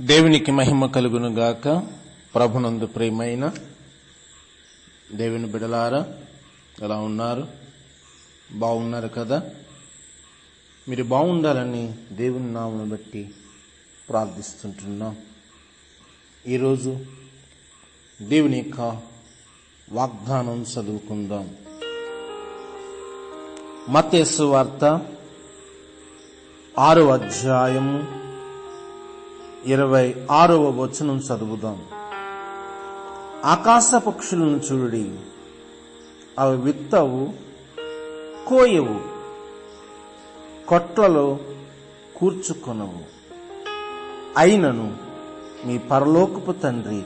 దేవునికి మహిమ కలుగును గాక. ప్రభునందు ప్రేమైన దేవుని బిడలారా ఎలా ఉన్నారు? బాగున్నారు కదా? మీరు బాగుండాలని దేవుని నామను బట్టి ప్రార్థిస్తుంటున్నాం. ఈరోజు దేవుని యొక్క వాగ్దానం చదువుకుందాం. మతేసు వార్త ఆరో అధ్యాయము ఇరవై ఆరవ వచనం చదువుదాం. ఆకాశ పక్షులను చూడి అవి విత్తవు కోయవు కొట్లలో కూర్చుకొనవు. అయినను మీ పరలోకపు తండ్రి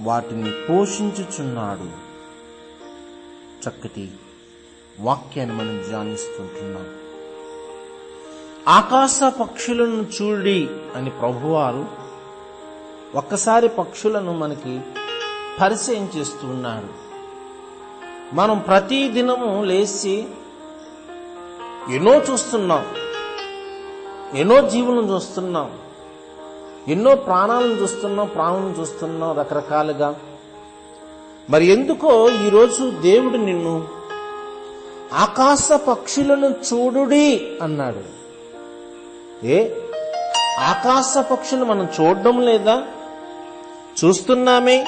వాటిని పోషించుచున్నాడు. చక్కటి వాక్యాన్ని మనం ధ్యానిస్తుంటున్నాం. ఆకాశ పక్షులను చూడి అని ప్రభువారు ఒక్కసారి పక్షులను మనకి పరిచయం చేస్తూ ఉన్నాడు మనం ప్రతి దినము లేచి ఎన్నో చూస్తున్నాం. ఎన్నో జీవులను చూస్తున్నాం. ఎన్నో ప్రాణాలను చూస్తున్నాం ప్రాణులను చూస్తున్నాం రకరకాలుగా. మరి ఎందుకో ఈరోజు దేవుడు నిన్ను ఆకాశ పక్షులను చూడుడి అన్నాడు. ఏ? ఆకాశ పక్షులు మనం చూడడం లేదా? చూస్తున్నామే.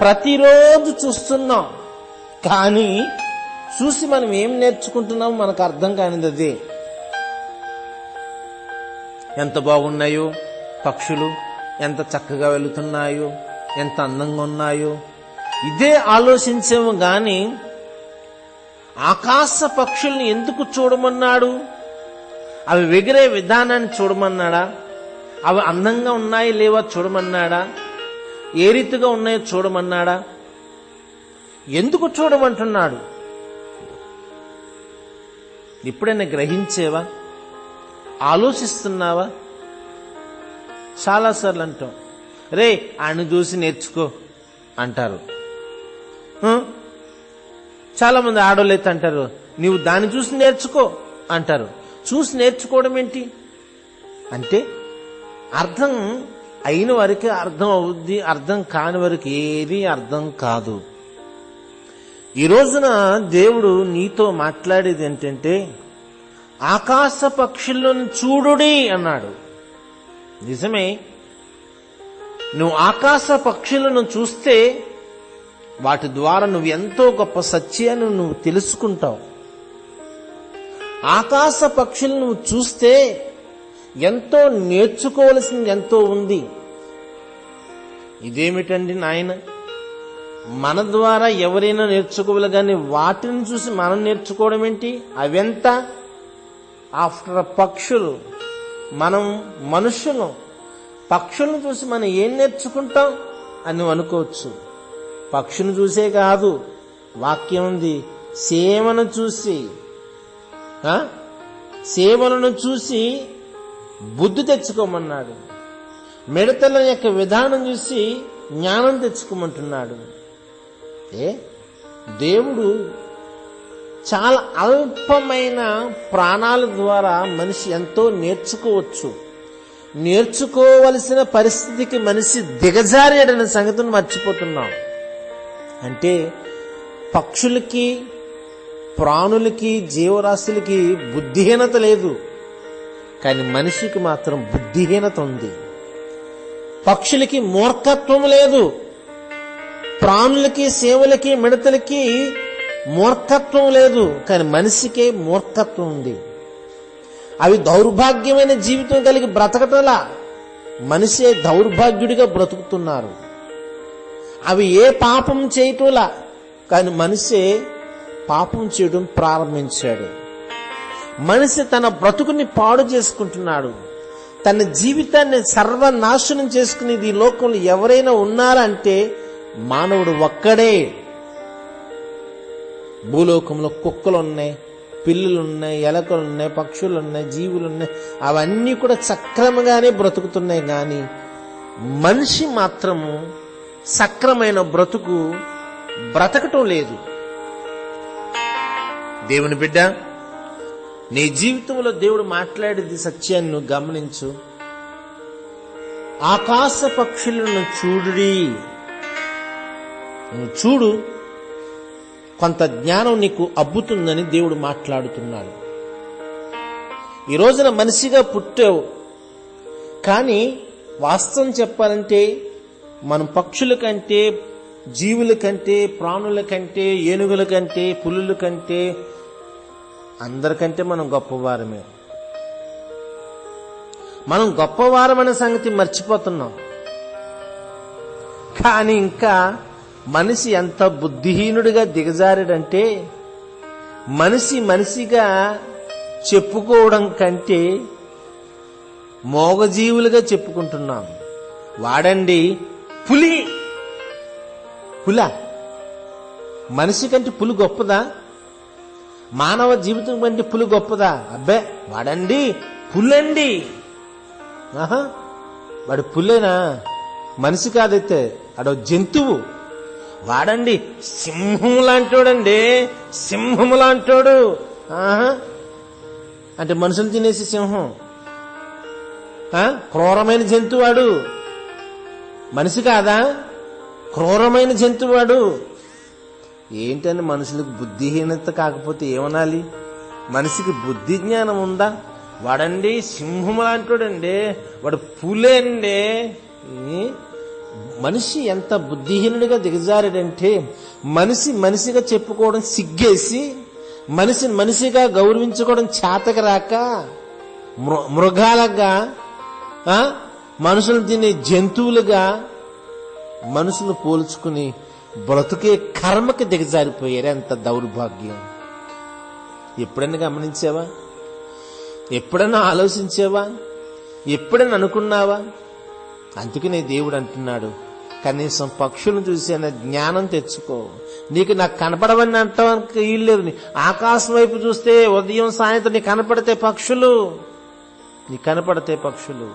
ప్రతిరోజు చూస్తున్నాం. కానీ చూసి మనం ఏం నేర్చుకుంటున్నాం మనకు అర్థం కానిది అది. ఎంత బాగున్నాయో పక్షులు ఎంత చక్కగా వెళుతున్నాయో ఎంత అందంగా ఉన్నాయో. ఇదే ఆలోచించాము కానీ ఆకాశ పక్షుల్ని ఎందుకు చూడమన్నాడు? అవి ఎగిరే విధానాన్ని చూడమన్నాడా? అవి అందంగా ఉన్నాయి లేవా చూడమన్నాడా? ఏ రీతిగా ఉన్నాయో చూడమన్నాడా? ఎందుకు చూడమంటున్నాడు? ఎప్పుడైనా గ్రహించేవా? ఆలోచిస్తున్నావా? చాలాసార్లు అంటాం. రే ఆయన చూసి నేర్చుకో అంటారు. చాలామంది చాలా ఆడోళ్ళు అయితే అంటారు నీవు దాన్ని చూసి నేర్చుకో అంటారు. చూసి నేర్చుకోవడం ఏంటి? అంటే అర్థం అయిన వరకే అర్థం అవుద్ది అర్థం కాని వరకు ఏది అర్థం కాదు. ఈ రోజున దేవుడు నీతో మాట్లాడేది ఏంటంటే ఆకాశ పక్షులను చూడుడి అన్నాడు. నిజమే నువ్వు ఆకాశ పక్షులను చూస్తే వాటి ద్వారా నువ్వు ఎంతో గొప్ప సత్యాన్ని నువ్వు తెలుసుకుంటావు. ఆకాశ పక్షులను నువ్వు చూస్తే ఎంతో నేర్చుకోవలసింది ఎంతో ఉంది. ఇదేమిటండి నాయన? మన ద్వారా ఎవరైనా నేర్చుకోవాలి కానీ వాటిని చూసి మనం నేర్చుకోవడం ఏంటి? అవెంత ఆఫ్టర్ పక్షులు. మనం మనుషులు. పక్షులను చూసి మనం ఏం నేర్చుకుంటాం అని అనుకోవచ్చు. పక్షులను చూసే కాదు. వాక్యం ఉంది. సేవను చూసి. సేవలను చూసి బుద్ధి తెచ్చుకోమన్నాడు. మిడతల యొక్క విధానం చూసి జ్ఞానం తెచ్చుకోమంటున్నాడు. ఏ? దేవుడు చాలా అల్పమైన ప్రాణాల ద్వారా మనిషి ఎంతో నేర్చుకోవచ్చు. నేర్చుకోవలసిన పరిస్థితికి మనిషి దిగజారేడనే సంగతిని మర్చిపోతున్నాం. అంటే పక్షులకి ప్రాణులకి జీవరాశులకి బుద్ధిహీనత లేదు. కానీ మనిషికి మాత్రం బుద్ధిహీనత ఉంది. పక్షులకి మూర్ఖత్వం లేదు. ప్రాణులకి సేవలకి మిడతలకి మూర్ఖత్వం లేదు. కానీ మనిషికే మూర్ఖత్వం ఉంది. అవి దౌర్భాగ్యమైన జీవితం కలిగి బ్రతకటలా మనిషే దౌర్భాగ్యుడిగా బ్రతుకుతున్నారు. అవి ఏ పాపం చేయటంలా కానీ మనిషే పాపం చేయడం ప్రారంభించాడు. మనిషి తన బ్రతుకుని పాడు చేసుకుంటున్నాడు. తన జీవితాన్ని సర్వనాశనం చేసుకునేది ఈ లోకంలో ఎవరైనా ఉన్నారంటే మానవుడు ఒక్కడే. భూలోకంలో కుక్కలు ఉన్నాయి పిల్లులు ఉన్నాయి ఎలకలు ఉన్నాయి పక్షులు ఉన్నాయి జీవులు ఉన్నాయి. అవన్నీ కూడా సక్రమంగానే బ్రతుకుతున్నాయి కానీ మనిషి మాత్రము సక్రమైన బ్రతుకు బ్రతకటం లేదు. దేవుని బిడ్డ నీ జీవితంలో దేవుడు మాట్లాడేది సత్యాన్ని నువ్వు గమనించు. ఆకాశ పక్షులను చూడుడి. చూడు కొంత జ్ఞానం నీకు అబ్బుతుందని దేవుడు మాట్లాడుతున్నాడు. ఈ రోజున మనిషిగా పుట్టావు కానీ వాస్తవం చెప్పాలంటే మనం పక్షుల కంటే జీవుల కంటే ప్రాణుల కంటే ఏనుగుల కంటే పులుల కంటే అందరికంటే మనం గొప్పవారమే. మనం గొప్పవారమైన సంగతి మర్చిపోతున్నాం. కానీ ఇంకా మనిషి ఎంత బుద్ధిహీనుడిగా దిగజారాడంటే మనిషి మనిషిగా చెప్పుకోవడం కంటే మోగజీవులుగా చెప్పుకుంటున్నాం. వాడండి పులి. పుల. మనిషి కంటే పులి గొప్పదా? మానవ జీవితం కంటే పులి గొప్పదా? అబ్బే వాడండి పులండి ఆహా వాడు పుల్లేనా? మనిషి కాదైతే అడో జంతువు. వాడండి సింహం లాంటోడండి సింహం లాంటోడు. ఆహా అంటే మనుషులు తినేసి సింహం. క్రూరమైన జంతువాడు. మనిషి కాదా? క్రూరమైన జంతువాడు. ఏంటని మనుషులకు బుద్ధిహీనత కాకపోతే ఏమనాలి? మనిషికి బుద్ధి జ్ఞానం ఉందా? వాడండి సింహం లాంటివాడండి వాడు పులే అండి. మనిషి ఎంత బుద్ధిహీనుడిగా దిగజారాడంటే మనిషి మనిషిగా చెప్పుకోవడం సిగ్గేసి మనిషిని మనిషిగా గౌరవించుకోవడం చేతకు రాక మృ- మృగాలుగా మనుషులు తినే జంతువులుగా మనుషులు పోల్చుకుని బ్రతుకే కర్మకి దిగజారిపోయారు ఎంత దౌర్భాగ్యం. ఎప్పుడైనా గమనించావా? ఎప్పుడైనా ఆలోచించావా? ఎప్పుడైనా అనుకున్నావా? అందుకనే దేవుడు అంటున్నాడు కనీసం పక్షులను చూసిన జ్ఞానం తెచ్చుకో. నీకు నాకు కనపడవని అంటానికి వీల్లేదు ఆకాశం వైపు చూస్తే ఉదయం సాయంత్రం నీకు కనపడితే పక్షులు. నీకు కనపడితే పక్షులు.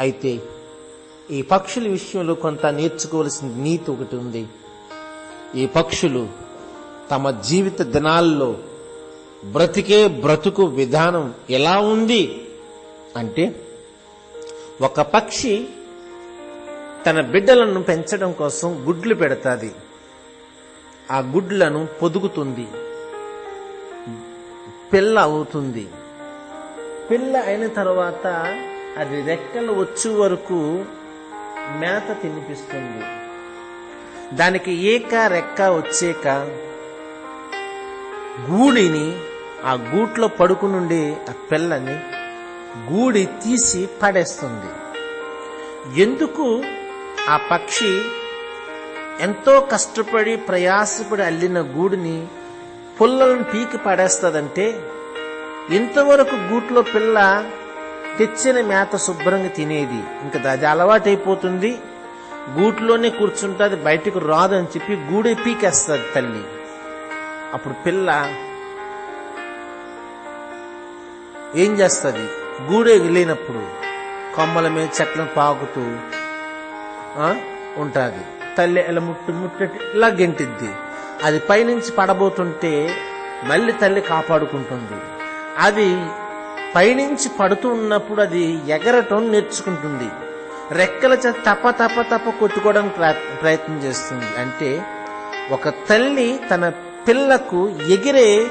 అయితే ఈ పక్షుల విషయంలో కొంత నేర్చుకోవలసిన నీతి ఒకటి ఉంది. ఈ పక్షులు తమ జీవిత దినాల్లో బ్రతికే బ్రతుకు విధానం ఎలా ఉంది అంటే ఒక పక్షి తన బిడ్డలను పెంచడం కోసం గుడ్లు పెడతాది. ఆ గుడ్లను పొదుగుతుంది. పిల్ల అవుతుంది. పిల్ల అయిన తర్వాత అది రెక్కలు వచ్చే వరకు మేత తినిపిస్తుంది. దానికి ఏక రెక్క వచ్చాక గూడిని ఆ గూట్లో పడుకునుండి ఆ పిల్లని గూడి తీసి పడేస్తుంది. ఎందుకు? ఆ పక్షి ఎంతో కష్టపడి ప్రయాసపడి అల్లిన గూడిని పుల్లలను పీకి పడేస్తుందంటే ఇంతవరకు గూట్లో పిల్ల తెచ్చిన మేత శుభ్రంగా తినేది. ఇంకా అది అలవాటైపోతుంది. గూట్లోనే కూర్చుంటుంది బయటకు రాదని చెప్పి గూడే పీకేస్తుంది తల్లి. అప్పుడు పిల్ల ఏం చేస్తుంది? గూడే లేనప్పుడు కొమ్మల మీద చెట్లను పాకుతూ ఉంటుంది. తల్లి ఇలా ముట్టు ముట్టటి ఇలా గెంటిద్ది. అది పైనుంచి పడబోతుంటే మళ్ళీ తల్లి కాపాడుకుంటుంది. అది పైనుంచి పడుతూ ఉన్నప్పుడు అది ఎగరటం నేర్చుకుంటుంది. రెక్కల తప తప తప కొట్టుకోవడం ప్రయత్నం చేస్తుంది. అంటే ఒక తల్లి తన పిల్లకు ఎగిరే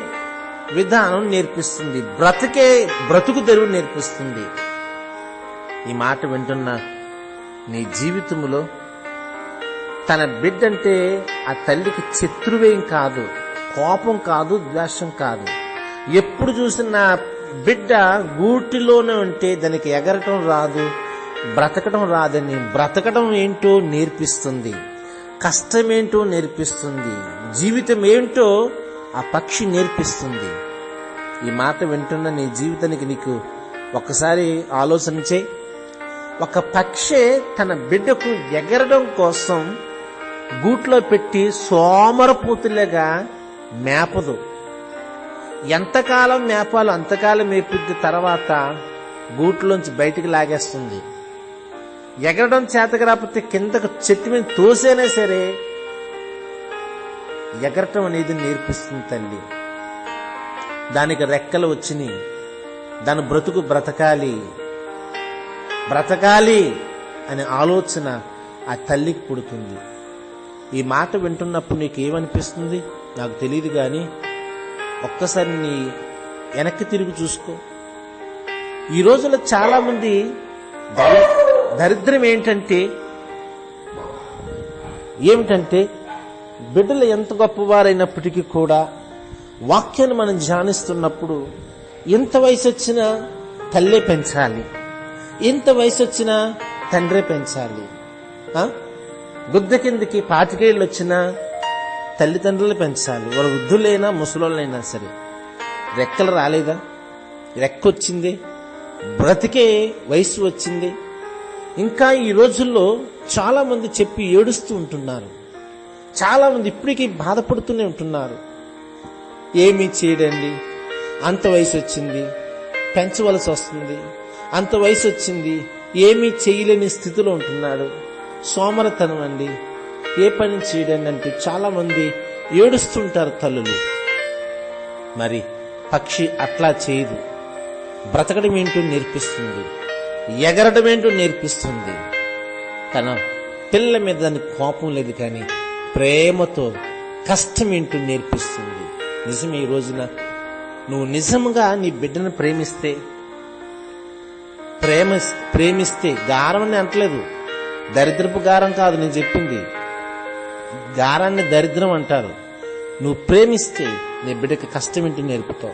విధానం నేర్పిస్తుంది. బ్రతికే బ్రతుకు తెరువు నేర్పిస్తుంది. ఈ మాట వింటున్న నీ జీవితంలో తన బిడ్డంటే ఆ తల్లికి శత్రువేం కాదు. కోపం కాదు ద్వేషం కాదు. ఎప్పుడు చూసినా బిడ్డ గూటిలోనే ఉంటే దానికి ఎగరటం రాదు బ్రతకడం రాదని. బ్రతకడం ఏంటో నేర్పిస్తుంది కష్టమేంటో నేర్పిస్తుంది జీవితం ఏంటో ఆ పక్షి నేర్పిస్తుంది. ఈ మాట వింటున్న నీ జీవితానికి నీకు ఒక్కసారి ఆలోచన చేయి. ఒక పక్షి తన బిడ్డకు ఎగరడం కోసం గూట్లో పెట్టి సోమరపూతులుగా మేపదు. ఎంతకాలం మేపాలో అంతకాలం మేపిద్ది తర్వాత గూట్లోంచి బయటికి లాగేస్తుంది. ఎగరడం చేతకు రాకపోతే కిందకు చెట్టు మీద తోసేనా సరే ఎగరటం అనేది నేర్పిస్తుంది తల్లి. దానికి రెక్కలు వచ్చినాయి. దాని బ్రతుకు బ్రతకాలి. బ్రతకాలి అనే ఆలోచన ఆ తల్లికి పుడుతుంది. ఈ మాట వింటున్నప్పుడు నీకు ఏమనిపిస్తుంది నాకు తెలియదు కానీ ఒక్కసారి నీ వెనక్కి తిరిగి చూసుకో. ఈ రోజుల్లో చాలా మంది దరిద్రం ఏంటంటే ఏమిటంటే బిడ్డలు ఎంత గొప్పవారైనప్పటికీ కూడా వాక్యాన్ని మనం ధ్యానిస్తున్నప్పుడు ఎంత వయసు వచ్చినా తల్లే పెంచాలి. ఎంత వయసు వచ్చినా తండ్రే పెంచాలి. గుద్ద బుద్ధ కిందకి పాతికేళ్ళు వచ్చినా తల్లిదండ్రులు పెంచాలి. వారు వృద్ధులైనా ముసలోళ్ళైనా సరే. రెక్కలు రాలేదా? రెక్కొచ్చింది. బ్రతికే వయసు వచ్చింది. ఇంకా ఈ రోజుల్లో చాలామంది చెప్పి ఏడుస్తూ ఉంటున్నారు. చాలామంది ఇప్పటికీ బాధపడుతూనే ఉంటున్నారు. ఏమీ చేయడండి. అంత వయసు వచ్చింది. పెంచవలసి వస్తుంది. అంత వయసు వచ్చింది. ఏమీ చేయలేని స్థితిలో ఉంటున్నాడు. సోమరతనం అండి. ఏ పని చేయడండి చాలామంది చాలా మంది ఏడుస్తుంటారు తల్లులు. మరి పక్షి అట్లా చేయదు. బ్రతకడం ఏంటో నేర్పిస్తుంది. ఎగరడం ఏంటో నేర్పిస్తుంది. తన పిల్ల మీద దాని కోపం లేదు కానీ ప్రేమతో కష్టం ఏంటో నేర్పిస్తుంది. నిజం ఈ రోజున నువ్వు నిజంగా నీ బిడ్డను ప్రేమిస్తే ప్రేమ ప్రేమిస్తే గారం అని అంటలేదు. దరిద్రపు గారం కాదు నేను చెప్పింది. గారాన్ని దరిద్రం అంటారు. నువ్వు ప్రేమిస్తే నీ బిడ్డకి కష్టం ఏంటో నేర్పుతావు?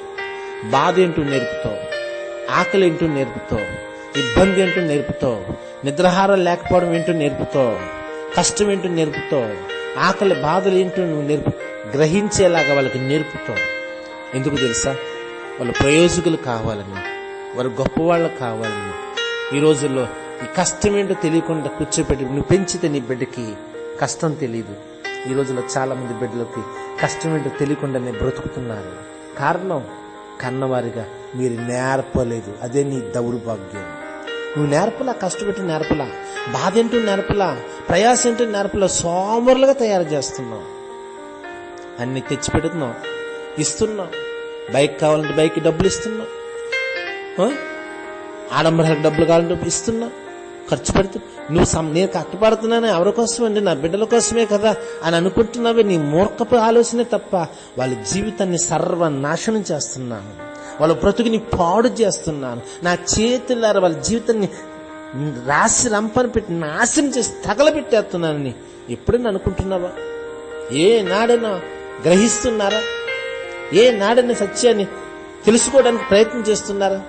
బాధ ఏంటో నేర్పుతావు? ఆకలి ఏంటో నేర్పుతావు? ఇబ్బంది ఏంటో నేర్పుతావు? నిద్రహారం లేకపోవడం ఏంటో నేర్పుతావు? కష్టం ఏంటో నేర్పుతావు? ఆకలి బాధలు ఏంటో నువ్వు నేర్పు గ్రహించేలాగా వాళ్ళకి నేర్పుతావు. ఎందుకు తెలుసా? వాళ్ళు ప్రయోజకులు కావాలని వారు గొప్పవాళ్ళు కావాలని. ఈ రోజుల్లో ఈ కష్టం ఏంటో తెలియకుండా కూర్చోపెట్టి నువ్వు పెంచితే నీ బిడ్డకి కష్టం తెలియదు ఈ రోజుల్లో చాలా మంది బిడ్డలకి కష్టం ఏంటో తెలియకుండానే బ్రతుకుతున్నారు. కారణం కన్నవారిగా మీరు నేర్పలేదు. అదే నీ దౌర్భాగ్యం. నువ్వు నేర్పలా కష్టపెట్టి నేర్పలా బాధ ఏంటో నేర్పలా ప్రయాసం ఏంటో నేర్పలా సోమరులుగా తయారు చేస్తున్నావు. అన్ని తెచ్చి పెడుతున్నావు ఇస్తున్నావు. బైక్ కావాలంటే బైక్ డబ్బులు ఇస్తున్నావు. ఆడంబరాలకు డబ్బులు కావాలంటే ఇస్తున్నా ఖర్చు పెడుతు నువ్వు నేను కష్టపడుతున్నాను ఎవరి కోసం అండి నా బిడ్డల కోసమే కదా అని అనుకుంటున్నావే నీ మూర్ఖపు ఆలోచనే తప్ప. వాళ్ళ జీవితాన్ని సర్వనాశనం చేస్తున్నాను. వాళ్ళ బ్రతుకుని పాడు చేస్తున్నాను. నా చేతులారా వాళ్ళ జీవితాన్ని రాసి రంపని పెట్టి నాశనం చేసి తగలబెట్టేస్తున్నానని ఎప్పుడైనా అనుకుంటున్నావా? ఏ నాడైనా గ్రహిస్తున్నారా? ఏ నాడైనా సత్యాన్ని తెలుసుకోవడానికి ప్రయత్నం చేస్తున్నారా?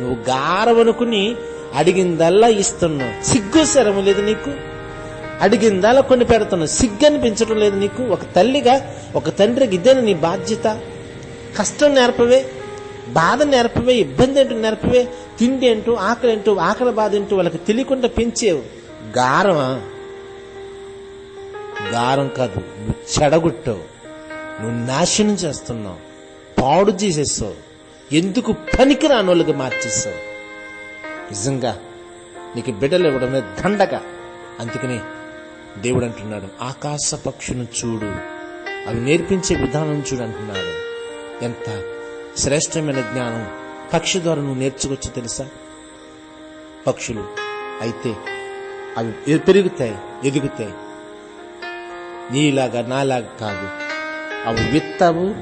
నువ్వు గారవనుకుని అడిగిందల్లా ఇస్తున్నావు. సిగ్గు శరము లేదు నీకు? అడిగిందల్లా కొన్ని పెడుతున్నావు. సిగ్గు అనిపించడం లేదు నీకు? ఒక తల్లిగా ఒక తండ్రికి ఇదేనా నీ బాధ్యత. కష్టం నేర్పవే బాధ నేర్పవే ఇబ్బంది ఏంటో నేర్పవే తిండి ఏంటో ఆకలి ఏంటో ఆకలి బాధ ఏంటో వాళ్ళకి తెలియకుండా పెంచేవు. గారమా? గారం కాదు నువ్వు చెడగొట్టావు. నువ్వు నాశనం చేస్తున్నావు. పాడు చేసేసావు. ఎందుకు పనికి వాళ్ళకి మార్చేస్తావు నిజంగా నీకు బిడ్డలు ఇవ్వడమే దండగ. అందుకని దేవుడు అంటున్నాడు ఆకాశ పక్షును చూడు అవి నేర్పించే విధానం చూడు అంటున్నాడు. ఎంత శ్రేష్టమైన జ్ఞానం పక్షి ద్వారా నువ్వు నేర్చుకోవచ్చు తెలుసా? పక్షులు అయితే అవి పెరుగుతాయి ఎదుగుతాయి. నీలాగా నాలాగా కాదు. అవి విత్తవు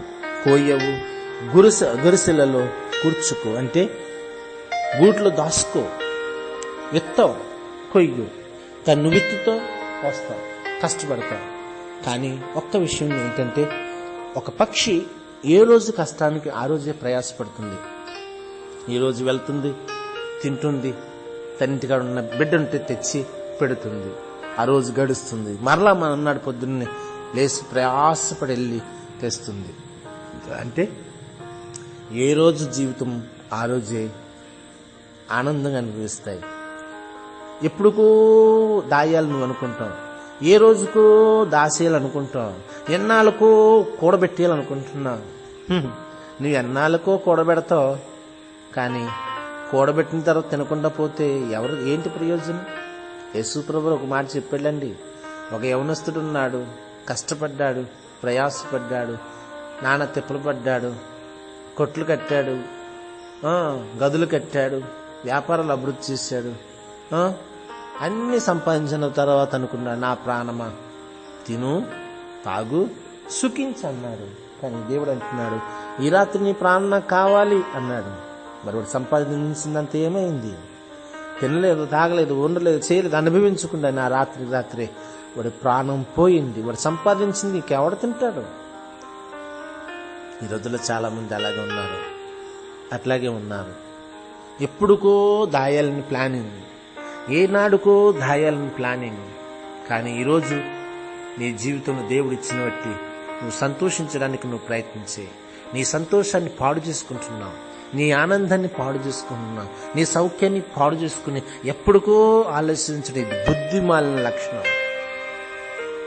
కోయవు గురుస గురిసెలలో కూర్చుకో. అంటే గూట్లో దాసుకో. విత్తావు కొయ్యు. తను విత్తుతో వస్తావు కష్టపడతావు కానీ ఒక్క విషయం ఏంటంటే ఒక పక్షి ఏ రోజు కష్టానికి ఆ రోజే ప్రయాసపడుతుంది. ఈరోజు రోజు వెళ్తుంది తింటుంది తన ఇంటికాడ ఉన్న బిడ్డ ఉంటే తెచ్చి పెడుతుంది. ఆ రోజు గడుస్తుంది. మరలా మన్నాడు అన్నాడు పొద్దున్నే లేచి ప్రయాసపడి వెళ్ళి తెస్తుంది. అంటే ఏ రోజు జీవితం ఆ రోజే ఆనందంగా అనిపిస్తాయి ఎప్పుడుకో దాయాలు నువ్వు అనుకుంటావు. ఏ రోజుకో దాసేయాలి అనుకుంటావు. ఎన్నాళ్ళకో కూడబెట్టేయాలనుకుంటున్నావు నువ్వు ఎన్నాళ్ళకో కూడబెడతావు. కానీ కూడబెట్టిన తర్వాత తినకుండా పోతే ఎవరు ఏంటి ప్రయోజనం? యేసు ప్రభు ఒక మాట చెప్పాడండి. ఒక యవనస్తుడు ఉన్నాడు. కష్టపడ్డాడు. ప్రయాసపడ్డాడు. నాన్న తిప్పలు పడ్డాడు. కొట్లు కట్టాడు. గదులు కట్టాడు. వ్యాపారాలు అభివృద్ధి చేశాడు. అన్నీ అన్ని సంపాదించిన తర్వాత అనుకున్నాడు నా ప్రాణమా? తిను తాగు సుఖించన్నాడు కానీ దేవుడు అంటున్నాడు ఈ రాత్రి నీ ప్రాణం నాకు కావాలి అన్నాడు. మరి వాడు సంపాదించిందంత ఏమైంది? తినలేదు తాగలేదు ఉండలేదు చేయలేదు అనుభవించకుండా నా రాత్రి రాత్రి వాడి ప్రాణం పోయింది. వాడు సంపాదించింది ఇంకెవడ తింటాడు? ఈ రోజుల్లో చాలా మంది అలాగే ఉన్నారు. అట్లాగే ఉన్నారు. ఎప్పుడుకో దాయాలని ప్లానింగ్. ఏనాడుకో దాయాలని ప్లానింగ్. కానీ ఈరోజు నీ జీవితంలో దేవుడు ఇచ్చిన బట్టి నువ్వు సంతోషించడానికి నువ్వు ప్రయత్నించే. నీ సంతోషాన్ని పాడు చేసుకుంటున్నావు. నీ ఆనందాన్ని పాడు చేసుకుంటున్నావు. నీ సౌఖ్యాన్ని పాడు చేసుకుని ఎప్పుడుకో ఆలోచించడం ఇది బుద్ధిమాలిన లక్షణం.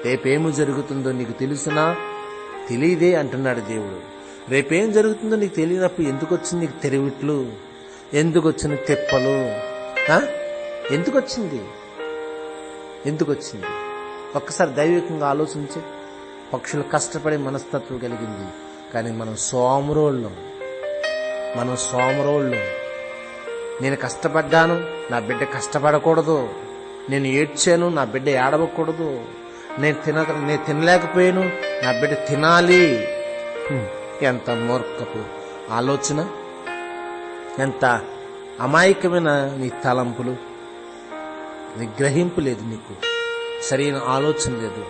రేపేమి జరుగుతుందో నీకు తెలుసునా? తెలియదే అంటున్నాడు దేవుడు. రేపేం జరుగుతుందో నీకు తెలియనప్పుడు ఎందుకు వచ్చింది నీకు తెలివిట్లు? ఎందుకు వచ్చిన తెప్పలు? ఎందుకు వచ్చింది ఎందుకు వచ్చింది ఒక్కసారి దైవికంగా ఆలోచించి. పక్షులు కష్టపడే మనస్తత్వం కలిగింది. కానీ మనం సోమరోళ్ళం. మనం సోమరోళ్ళం. నేను కష్టపడ్డాను నా బిడ్డ కష్టపడకూడదు. నేను ఏడ్చాను నా బిడ్డ ఏడవకూడదు. నేను తిన నేను తినలేకపోయాను నా బిడ్డ తినాలి. ఎంత మూర్ఖపు ఆలోచన. ఎంత అమాయకమైన నీ తలంపులు. నీ గ్రహింపు లేదు నీకు. సరైన ఆలోచన లేదు.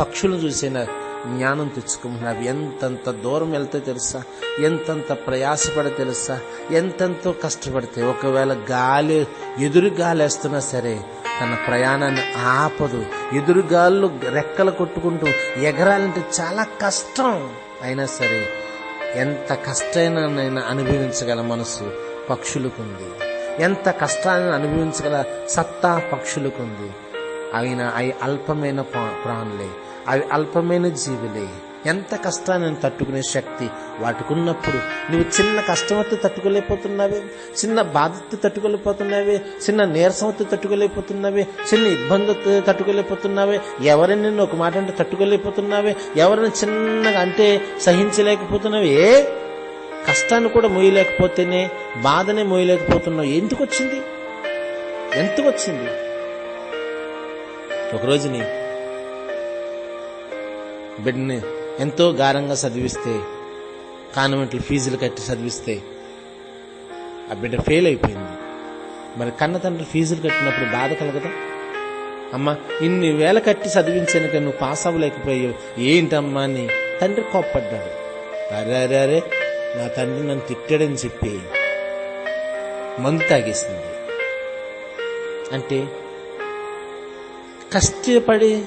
పక్షులను చూసిన జ్ఞానం తెచ్చుకుంటున్నావు. అవి ఎంతంత దూరం వెళ్తే తెలుసా? ఎంతంత ప్రయాసపడి తెలుసా? ఎంతెంతో కష్టపడితే ఒకవేళ గాలి ఎదురు గాలేస్తున్నా సరే తన ప్రయాణాన్ని ఆపదు. ఎదురుగాళ్ళు రెక్కలు కొట్టుకుంటూ ఎగరాలంటే చాలా కష్టం. అయినా సరే ఎంత కష్టమైనా అనుభవించగల మనసు పక్షులకుంది. ఎంత కష్టాన్ని అనుభవించగల సత్తా పక్షులకుంది. అయినా అవి అల్పమైన పా- ప్రాణులే. అవి అల్పమైన జీవులే. ఎంత కష్టాన్ని తట్టుకునే శక్తి వాటికున్నప్పుడు? నువ్వు చిన్న కష్టం తట్టుకోలేకపోతున్నావే చిన్న బాధతో తట్టుకోలేకపోతున్నావే చిన్న నీరసంతో తట్టుకోలేకపోతున్నావే చిన్న ఇబ్బందితో తట్టుకోలేకపోతున్నావే ఎవరిని నిన్ను ఒక మాట అంటే తట్టుకోలేకపోతున్నావే ఎవరిని చిన్నగా అంటే సహించలేకపోతున్నావే? ఏ? కష్టాన్ని కూడా మోయలేకపోతేనే బాధనే మోయలేకపోతున్నావు. ఎందుకు వచ్చింది ఎందుకు వచ్చింది ఒకరోజుని బిడ్డని ఎంతో గారంగా చదివిస్తే కాన్వెంట్లు ఫీజులు కట్టి చదివిస్తే ఆ బిడ్డ ఫెయిల్ అయిపోయింది. మరి కన్న తండ్రి ఫీజులు కట్టినప్పుడు బాధ కలగదా? అమ్మా ఇన్ని వేల కట్టి చదివించాను కానీ నువ్వు పాస్ అవ్వలేకపోయావు. ఏంటమ్మా అని తండ్రి కోప్పడ్డాడు. అరే అరే అరే నా తండ్రి నన్ను తిట్టాడని చెప్పి మందు తాగేసింది. అంటే కష్టపడి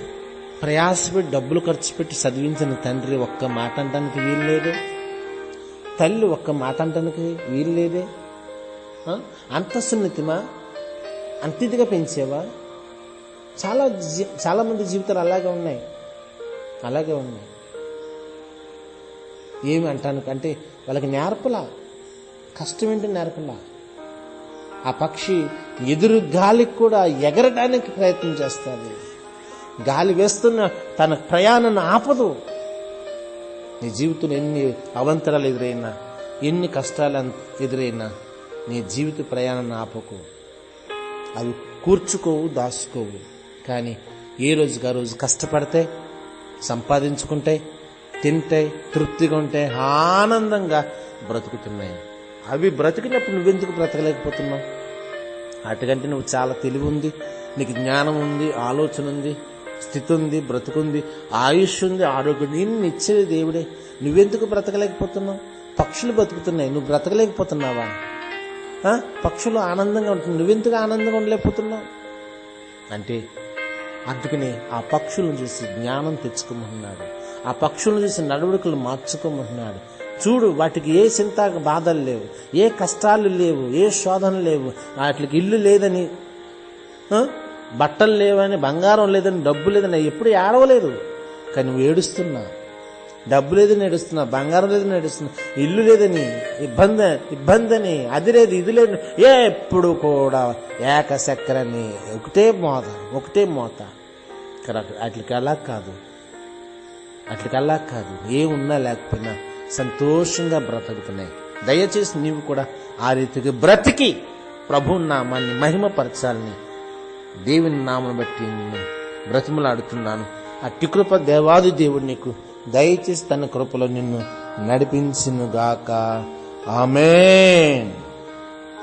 ప్రయాసపడి డబ్బులు ఖర్చు పెట్టి చదివించిన తండ్రి ఒక్క మాట అంటానికి వీలు లేదు తల్లి ఒక్క మాట అంటానికి వీలు లేదే అంత సున్నితిమా? అంతిదిగా పెంచేవా? చాలా జీ- జీవితాలు అలాగే ఉన్నాయి. అలాగే ఉన్నాయి. ఏమి అంటానికి? అంటే వాళ్ళకి నేర్పలా? కష్టం ఏంటి నేర్పలా? ఆ పక్షి ఎదురు గాలికి కూడా ఎగరడానికి ప్రయత్నం చేస్తుంది. గాలి వేస్తున్న తన ప్రయాణాన్ని ఆపదు. నీ జీవితంలో ఎన్ని అవంతరాలు ఎదురైనా ఎన్ని కష్టాలు ఎదురైనా నీ జీవిత ప్రయాణాన్ని ఆపకు. అవి కూర్చుకోవు దాచుకోవు. కానీ ఏ రోజుగా రోజు కష్టపడితే సంపాదించుకుంటే తింటే తృప్తిగా ఉంటే ఆనందంగా బ్రతుకుతున్నాయి. అవి బ్రతికినప్పుడు నువ్వెందుకు బ్రతకలేకపోతున్నావు? అటుకంటే నువ్వు చాలా తెలివి ఉంది నీకు జ్ఞానం ఉంది ఆలోచన ఉంది స్థితి ఉంది బ్రతుకుంది ఆయుష్ ఉంది ఆరోగ్యం నిన్ను ఇచ్చేది దేవుడే. నువ్వెందుకు బ్రతకలేకపోతున్నావు? పక్షులు బ్రతుకుతున్నాయి నువ్వు బ్రతకలేకపోతున్నావా? పక్షులు ఆనందంగా ఉంటుంది నువ్వెందుకు ఆనందంగా ఉండలేకపోతున్నావు? అంటే అందుకని ఆ పక్షులను చూసి జ్ఞానం తెచ్చుకోమంటున్నాడు. ఆ పక్షులను చూసి నడవడికలు మార్చుకోమంటున్నాడు. చూడు వాటికి ఏ చింత బాధలు లేవు. ఏ కష్టాలు లేవు. ఏ శోధన లేవు. వాటికి ఇల్లు లేదని బట్టలు లేవని బంగారం లేదని డబ్బు లేదని ఎప్పుడు ఏడవలేదు. కానీ నువ్వు ఏడుస్తున్నా. డబ్బు లేదని ఏడుస్తున్నా బంగారం లేదని ఏడుస్తున్నా ఇల్లు లేదని ఇబ్బంది ఇబ్బంది అని అది లేదు ఇది లేదు ఎప్పుడు కూడా ఏకచక్రని ఒకటే మోత ఒకటే మోత. ఇక్కడ అట్లకి అలా కాదు. అట్లకి అలా కాదు. ఏమున్నా లేకపోయినా సంతోషంగా బ్రతుకుతున్నాయి. దయచేసి నీవు కూడా ఆ రీతికి బ్రతికి ప్రభు నామాన్ని మహిమపరచాలని దేవుని నామను బట్టి బ్రతిమలాడుతున్నాను. అట్టి కృప దేవాది దేవుడు నీకు దయచేసి తన కృపలో నిన్ను నడిపించినుగాక. ఆమెన్.